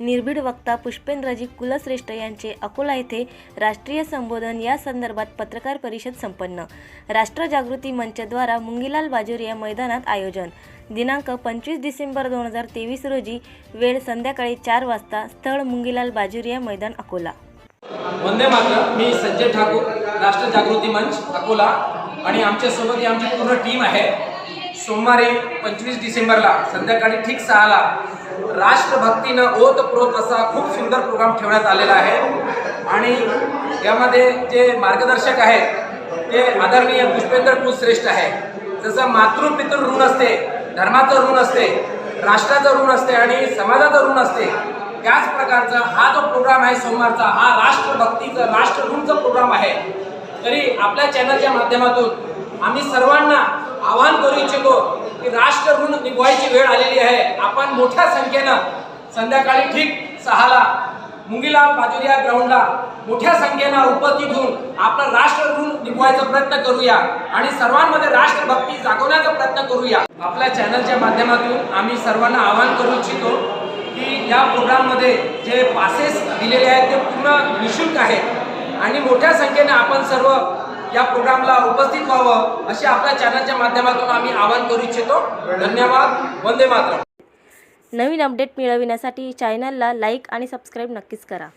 निर्भीड वक्ता पुष्पेंद्रजी कुलश्रेष्ठ यांचे अकोला येथे राष्ट्रीय संबोधन या संदर्भात पत्रकार परिषद संपन्न. राष्ट्र जागृती मंचद्वारा मुंगीलाल बाजुरिया मैदानात आयोजन. दिनांक पंचवीस डिसेंबर दोन हजार तेवीस रोजी वेळ संध्याकाळी चार वाजता स्थळ मुंगीलाल बाजुरिया मैदान अकोला. वंदे मातरम. मी संजय ठाकूर राष्ट्र जागृती मंच अकोला. आणि आमच्यासोबत ही आमची पूर्ण टीम आहे. सोमवारी पंचवीस डिसेंबरला संध्याकाळी ठीक सहाला राष्ट्रभक्तीनं ओतप्रोत असा खूप सुंदर प्रोग्राम ठेवण्यात आलेला आहे. आणि यामध्ये जे मार्गदर्शक आहेत ते आदरणीय पुष्पेंद्र कुलश्रेष्ठ आहे. जसं मातृपितृ ऋण असते धर्माचं ऋण असते राष्ट्राचं ऋण असते आणि समाजाचं ऋण असते त्याच प्रकारचा हा जो प्रोग्राम आहे सोमवारचा हा राष्ट्रभक्तीचा राष्ट्रऋणचा प्रोग्राम आहे. तरी आपल्या चॅनलच्या माध्यमातून आम्ही सर्वांना आवाहन करू इच्छितो की राष्ट्रऋण निभवायची वेळ आलेली आहे. आपण मोठ्या संख्येनं संध्याकाळी ठीक सहाला मुंगीलाल बाजुरिया ग्राउंडला मोठ्या संख्येनं उपस्थित होऊन आपलं राष्ट्रऋण निभवायचा प्रयत्न करूया आणि सर्वांमध्ये राष्ट्रभक्ती जागवण्याचा प्रयत्न करूया. आपल्या चॅनलच्या माध्यमातून आम्ही सर्वांना आवाहन करू इच्छितो की या प्रोग्राममध्ये जे पासेस दिलेले आहेत ते पूर्ण निशुल्क आहेत. आणि मोठ्या संख्येने आपण सर्व या प्रोग्रामला उपस्थित व्हावं असे आपल्या चॅनलच्या माध्यमातून आम्ही आवाहन करू इच्छितो. धन्यवाद. वंदे मातरम. नवीन अपडेट मिळविण्यासाठी चॅनलला लाईक आणि सबस्क्राईब नक्कीच करा.